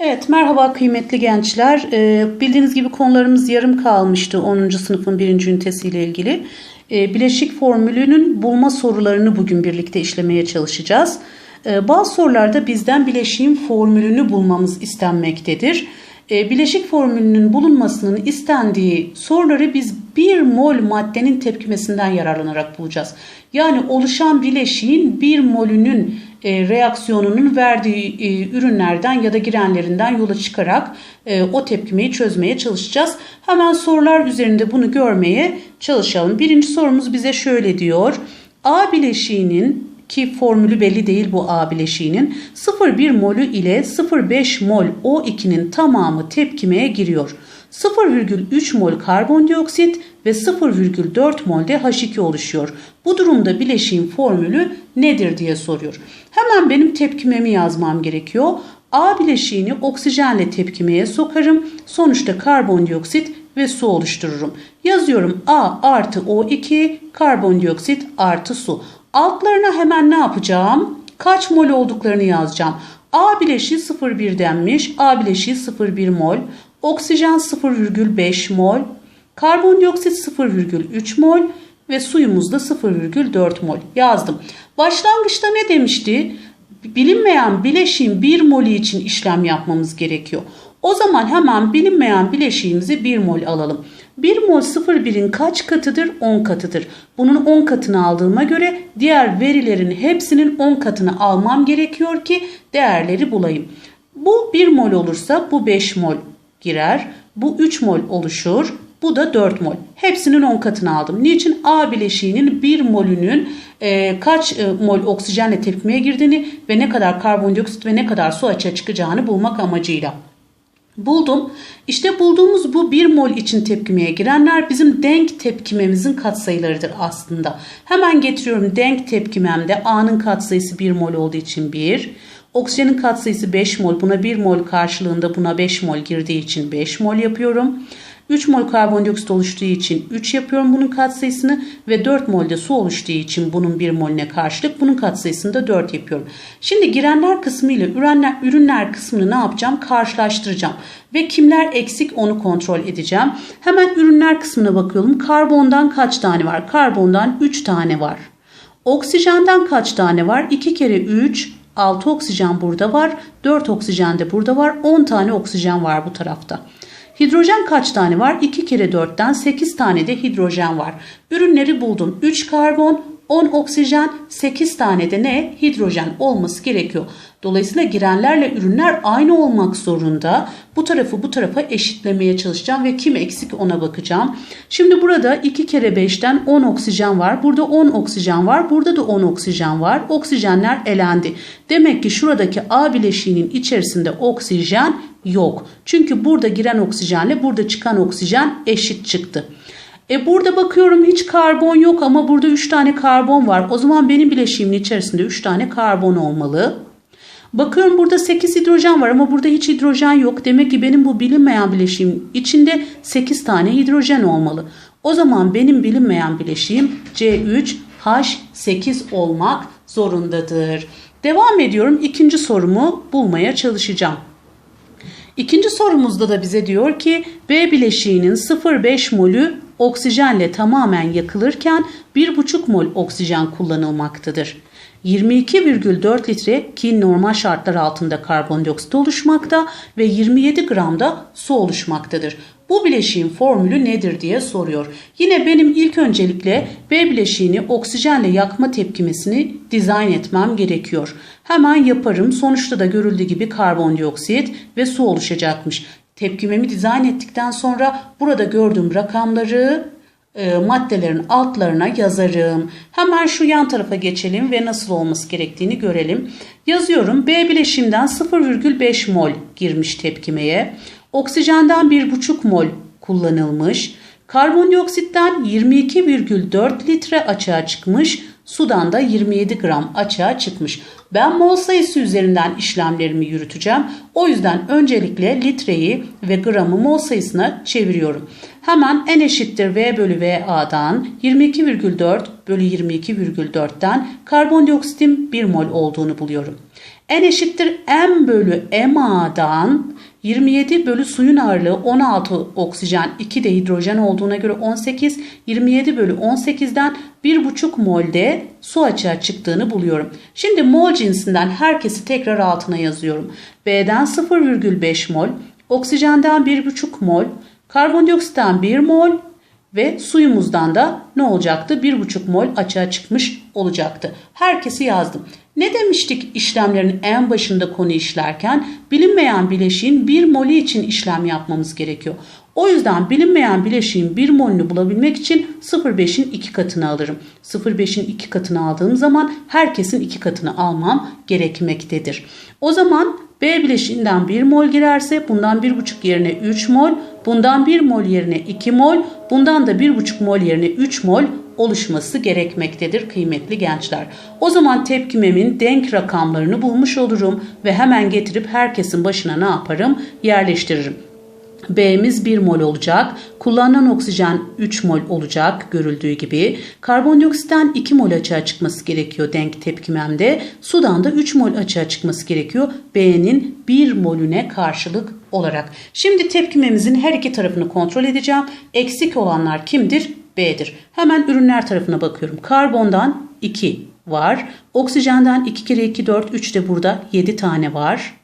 Evet, merhaba kıymetli gençler. Ee, bildiğiniz gibi konularımız yarım kalmıştı 10. sınıfın 1. ünitesiyle ilgili. Ee, bileşik formülünün bulma sorularını bugün birlikte işlemeye çalışacağız. Ee, bazı sorularda bizden bileşiğin formülünü bulmamız istenmektedir. Ee, bileşik formülünün bulunmasının istendiği soruları biz 1 mol maddenin tepkimesinden yararlanarak bulacağız. Yani oluşan bileşiğin 1 molünün e, reaksiyonunun verdiği e, ürünlerden ya da girenlerinden yola çıkarak e, o tepkimeyi çözmeye çalışacağız. Hemen sorular üzerinde bunu görmeye çalışalım. Birinci sorumuz bize şöyle diyor. A bileşiğinin ki formülü belli değil bu A bileşiğinin 0,1 molü ile 0,5 mol O2'nin tamamı tepkimeye giriyor. 0,3 mol karbondioksit ve 0,4 mol de H2 oluşuyor. Bu durumda bileşiğin formülü nedir diye soruyor. Hemen benim tepkimemi yazmam gerekiyor. A bileşiğini oksijenle tepkimeye sokarım. Sonuçta karbondioksit ve su oluştururum. Yazıyorum A artı O2 karbondioksit artı su. Altlarına hemen ne yapacağım? Kaç mol olduklarını yazacağım. A bileşiği 0,1 denmiş. A bileşiği 0,1 mol. Oksijen 0,5 mol. Karbondioksit 0,3 mol ve suyumuz da 0,4 mol yazdım. Başlangıçta ne demişti? Bilinmeyen bileşiğin 1 molü için işlem yapmamız gerekiyor. O zaman hemen bilinmeyen bileşiğimizi 1 mol alalım. 1 mol 0,1'in kaç katıdır? 10 katıdır. Bunun 10 katını aldığıma göre diğer verilerin hepsinin 10 katını almam gerekiyor ki değerleri bulayım. Bu 1 mol olursa bu 5 mol girer. Bu 3 mol oluşur. Bu da 4 mol. Hepsinin 10 katını aldım. Niçin? A bileşiğinin 1 molünün e, kaç e, mol oksijenle tepkimeye girdiğini ve ne kadar karbondioksit ve ne kadar su açığa çıkacağını bulmak amacıyla. Buldum. İşte bulduğumuz bu 1 mol için tepkimeye girenler bizim denk tepkimemizin katsayılarıdır aslında. Hemen getiriyorum denk tepkimemde A'nın katsayısı 1 mol olduğu için 1. Oksijenin katsayısı 5 mol. Buna 1 mol karşılığında buna 5 mol girdiği için 5 mol yapıyorum. 3 mol karbondioksit oluştuğu için 3 yapıyorum bunun katsayısını ve 4 mol de su oluştuğu için bunun 1 molüne karşılık bunun katsayısını da 4 yapıyorum. Şimdi girenler kısmı ile ürünler, ürünler kısmını ne yapacağım? Karşılaştıracağım ve kimler eksik onu kontrol edeceğim. Hemen ürünler kısmına bakıyorum. Karbondan kaç tane var? Karbondan 3 tane var. Oksijenden kaç tane var? 2 kere 3 6 oksijen burada var. 4 oksijen de burada var. 10 tane oksijen var bu tarafta. Hidrojen kaç tane var? 2 kere 4'ten 8 tane de hidrojen var. Ürünleri buldum. 3 karbon, 10 oksijen, 8 tane de ne? Hidrojen olması gerekiyor. Dolayısıyla girenlerle ürünler aynı olmak zorunda. Bu tarafı bu tarafa eşitlemeye çalışacağım ve kim eksik ona bakacağım. Şimdi burada 2 kere 5'ten 10 oksijen var. Burada 10 oksijen var. Burada da 10 oksijen var. Oksijenler elendi. Demek ki şuradaki A bileşiğinin içerisinde oksijen yok. Çünkü burada giren oksijenle burada çıkan oksijen eşit çıktı. E burada bakıyorum hiç karbon yok ama burada 3 tane karbon var. O zaman benim bileşiğimin içerisinde 3 tane karbon olmalı. Bakıyorum burada 8 hidrojen var ama burada hiç hidrojen yok. Demek ki benim bu bilinmeyen bileşiğim içinde 8 tane hidrojen olmalı. O zaman benim bilinmeyen bileşiğim C3H8 olmak zorundadır. Devam ediyorum. İkinci sorumu bulmaya çalışacağım. İkinci sorumuzda da bize diyor ki B bileşiğinin 0,5 molü oksijenle tamamen yakılırken 1,5 mol oksijen kullanılmaktadır. 22,4 litre ki normal şartlar altında karbondioksit oluşmakta ve 27 gram da su oluşmaktadır. Bu bileşiğin formülü nedir diye soruyor. Yine benim ilk öncelikle B bileşiğini oksijenle yakma tepkimesini dizayn etmem gerekiyor. Hemen yaparım. Sonuçta da görüldüğü gibi karbondioksit ve su oluşacakmış. Tepkimemi dizayn ettikten sonra burada gördüğüm rakamları e, maddelerin altlarına yazarım. Hemen şu yan tarafa geçelim ve nasıl olması gerektiğini görelim. Yazıyorum B bileşimden 0,5 mol girmiş tepkimeye. Oksijenden 1,5 mol kullanılmış. Karbondioksitten 22,4 litre açığa çıkmış. Sudan da 27 gram açığa çıkmış. Ben mol sayısı üzerinden işlemlerimi yürüteceğim. O yüzden öncelikle litreyi ve gramı mol sayısına çeviriyorum. Hemen n eşittir V bölü VA'dan 22,4 bölü 22,4'ten karbondioksitin 1 mol olduğunu buluyorum. N eşittir M bölü MA'dan 27 bölü suyun ağırlığı 16 oksijen 2 de hidrojen olduğuna göre 18 27 bölü 18'den 1,5 molde su açığa çıktığını buluyorum. Şimdi mol cinsinden herkesi tekrar altına yazıyorum. B'den 0,5 mol, oksijenden 1,5 mol, karbondioksitten 1 mol, ve suyumuzdan da ne olacaktı? 1,5 mol açığa çıkmış olacaktı. Herkesi yazdım. Ne demiştik işlemlerin en başında konu işlerken? Bilinmeyen bileşiğin 1 molü için işlem yapmamız gerekiyor. O yüzden bilinmeyen bileşiğin 1 molünü bulabilmek için 0,5'in 2 katını alırım. 0,5'in 2 katını aldığım zaman herkesin 2 katını almam gerekmektedir. O zaman B bileşiğinden 1 mol girerse bundan 1,5 yerine 3 mol, bundan 1 mol yerine 2 mol, bundan da 1,5 mol yerine 3 mol oluşması gerekmektedir kıymetli gençler. O zaman tepkimemin denk rakamlarını bulmuş olurum ve hemen getirip herkesin başına ne yaparım? Yerleştiririm. B'miz 1 mol olacak. Kullanılan oksijen 3 mol olacak görüldüğü gibi. Karbondioksitten 2 mol açığa çıkması gerekiyor denk tepkimemde. Sudan da 3 mol açığa çıkması gerekiyor B'nin 1 molüne karşılık olarak. Şimdi tepkimemizin her iki tarafını kontrol edeceğim. Eksik olanlar kimdir? B'dir. Hemen ürünler tarafına bakıyorum. Karbondan 2 var. Oksijenden 2 kere 2 4 3 de burada 7 tane var.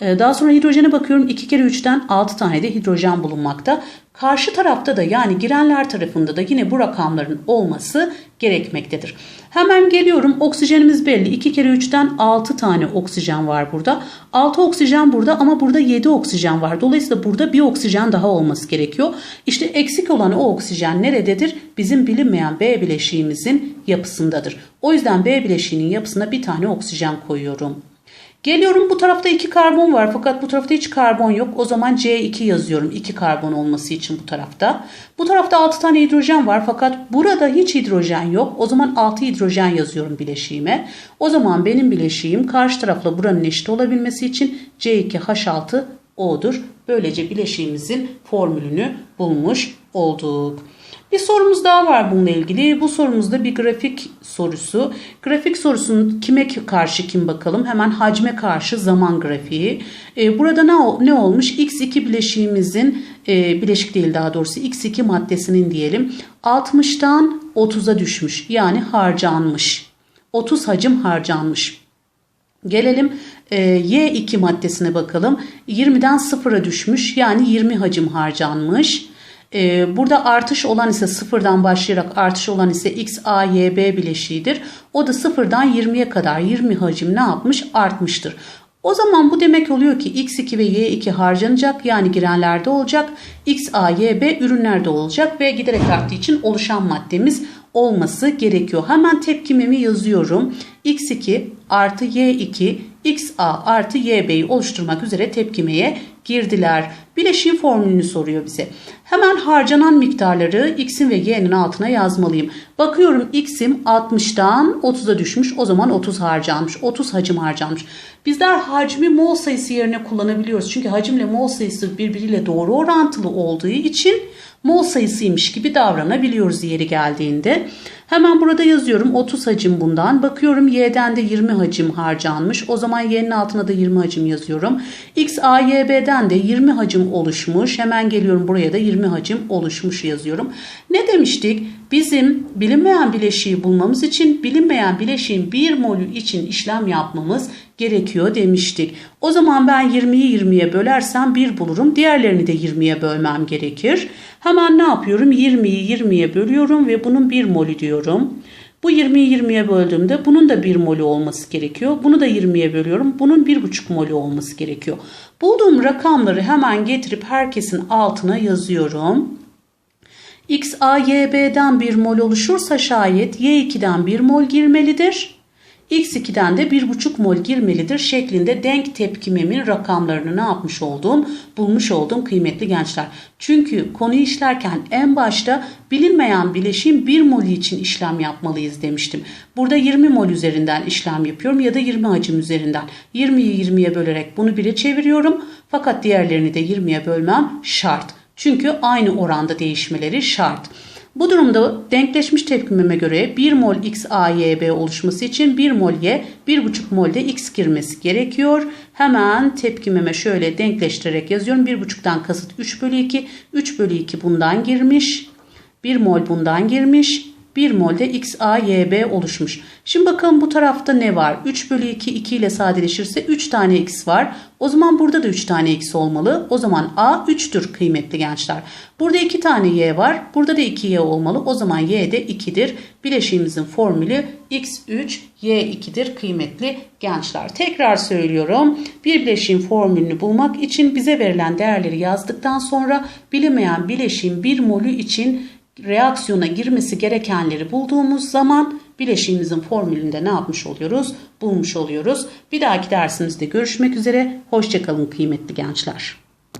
Ee, daha sonra hidrojene bakıyorum. 2 kere 3'ten 6 tane de hidrojen bulunmakta. Karşı tarafta da yani girenler tarafında da yine bu rakamların olması gerekmektedir. Hemen geliyorum. Oksijenimiz belli. 2 kere 3'ten 6 tane oksijen var burada. 6 oksijen burada ama burada 7 oksijen var. Dolayısıyla burada bir oksijen daha olması gerekiyor. İşte eksik olan o oksijen nerededir? Bizim bilinmeyen B bileşiğimizin yapısındadır. O yüzden B bileşiğinin yapısına bir tane oksijen koyuyorum. Geliyorum bu tarafta 2 karbon var fakat bu tarafta hiç karbon yok. O zaman C2 yazıyorum 2 karbon olması için bu tarafta. Bu tarafta 6 tane hidrojen var fakat burada hiç hidrojen yok. O zaman 6 hidrojen yazıyorum bileşiğime. O zaman benim bileşiğim karşı tarafla buranın eşit olabilmesi için C2H6O'dur. Böylece bileşiğimizin formülünü bulmuş olduk. Bir sorumuz daha var bununla ilgili. Bu sorumuzda bir grafik sorusu. Grafik sorusunun kime karşı kim bakalım? Hemen hacme karşı zaman grafiği. Ee, burada ne, ne olmuş? X2 bileşiğimizin, e, bileşik değil daha doğrusu X2 maddesinin diyelim 60'tan 30'a düşmüş. Yani harcanmış. 30 hacim harcanmış. Gelelim e, Y2 maddesine bakalım. 20'den 0'a düşmüş. Yani 20 hacim harcanmış. Ee, burada artış olan ise sıfırdan başlayarak artış olan ise X, A, Y, B bileşiğidir. O da sıfırdan 20'ye kadar 20 hacim ne yapmış? Artmıştır. O zaman bu demek oluyor ki X2 ve Y2 harcanacak yani girenlerde olacak. X, A, Y, B ürünlerde olacak ve giderek arttığı için oluşan maddemiz olması gerekiyor. Hemen tepkimemi yazıyorum. X2 artı Y2 XA artı YB'yi oluşturmak üzere tepkimeye girdiler. Bileşiğin formülünü soruyor bize. Hemen harcanan miktarları x'in ve y'nin altına yazmalıyım. Bakıyorum x'im 60'dan 30'a düşmüş. O zaman 30 harcanmış. 30 hacim harcanmış. Bizler hacmi mol sayısı yerine kullanabiliyoruz. Çünkü hacimle mol sayısı birbiriyle doğru orantılı olduğu için mol sayısıymış gibi davranabiliyoruz yeri geldiğinde. Hemen burada yazıyorum 30 hacim bundan. Bakıyorum y'den de 20 hacim harcanmış. O zaman y'nin altına da 20 hacim yazıyorum. x a y b'den de 20 hacim oluşmuş. Hemen geliyorum buraya da 20 hacim oluşmuş yazıyorum. Ne demiştik? Bizim bilinmeyen bileşiği bulmamız için bilinmeyen bileşiğin 1 molü için işlem yapmamız gerekiyor demiştik. O zaman ben 20'yi 20'ye bölersem 1 bulurum. Diğerlerini de 20'ye bölmem gerekir. Hemen ne yapıyorum? 20'yi 20'ye bölüyorum ve bunun 1 molü diyorum. Bu 20'yi 20'ye böldüğümde bunun da 1 molü olması gerekiyor. Bunu da 20'ye bölüyorum. Bunun 1,5 molü olması gerekiyor. Bulduğum rakamları hemen getirip herkesin altına yazıyorum. X, A, Y, B'den 1 mol oluşursa şayet Y2'den 1 mol girmelidir. X2'den de 1,5 mol girmelidir şeklinde denk tepkimemin rakamlarını ne yapmış oldum? Bulmuş oldum kıymetli gençler. Çünkü konuyu işlerken en başta bilinmeyen bileşiğin 1 mol için işlem yapmalıyız demiştim. Burada 20 mol üzerinden işlem yapıyorum ya da 20 hacim üzerinden. 20'yi 20'ye bölerek bunu 1'e çeviriyorum. Fakat diğerlerini de 20'ye bölmem şart. Çünkü aynı oranda değişmeleri şart. Bu durumda denkleşmiş tepkimeme göre 1 mol X A Y B oluşması için 1 mol Y 1,5 mol de X girmesi gerekiyor. Hemen tepkimeme şöyle denkleştirerek yazıyorum. 1,5'tan kasıt 3 bölü 2. 3 bölü 2 bundan girmiş. 1 mol bundan girmiş. 1 molde XAYB oluşmuş. Şimdi bakalım bu tarafta ne var? 3 bölü 2 2 ile sadeleşirse 3 tane x var. O zaman burada da 3 tane x olmalı. O zaman A 3'tür kıymetli gençler. Burada 2 tane y var. Burada da 2y olmalı. O zaman y de 2'dir. Bileşiğimizin formülü x3 y2'dir kıymetli gençler. Tekrar söylüyorum. Bir bileşiğin formülünü bulmak için bize verilen değerleri yazdıktan sonra bilinmeyen bileşiğin 1 molü için reaksiyona girmesi gerekenleri bulduğumuz zaman bileşiğimizin formülünde ne yapmış oluyoruz? Bulmuş oluyoruz. Bir dahaki dersimizde görüşmek üzere. Hoşçakalın kıymetli gençler.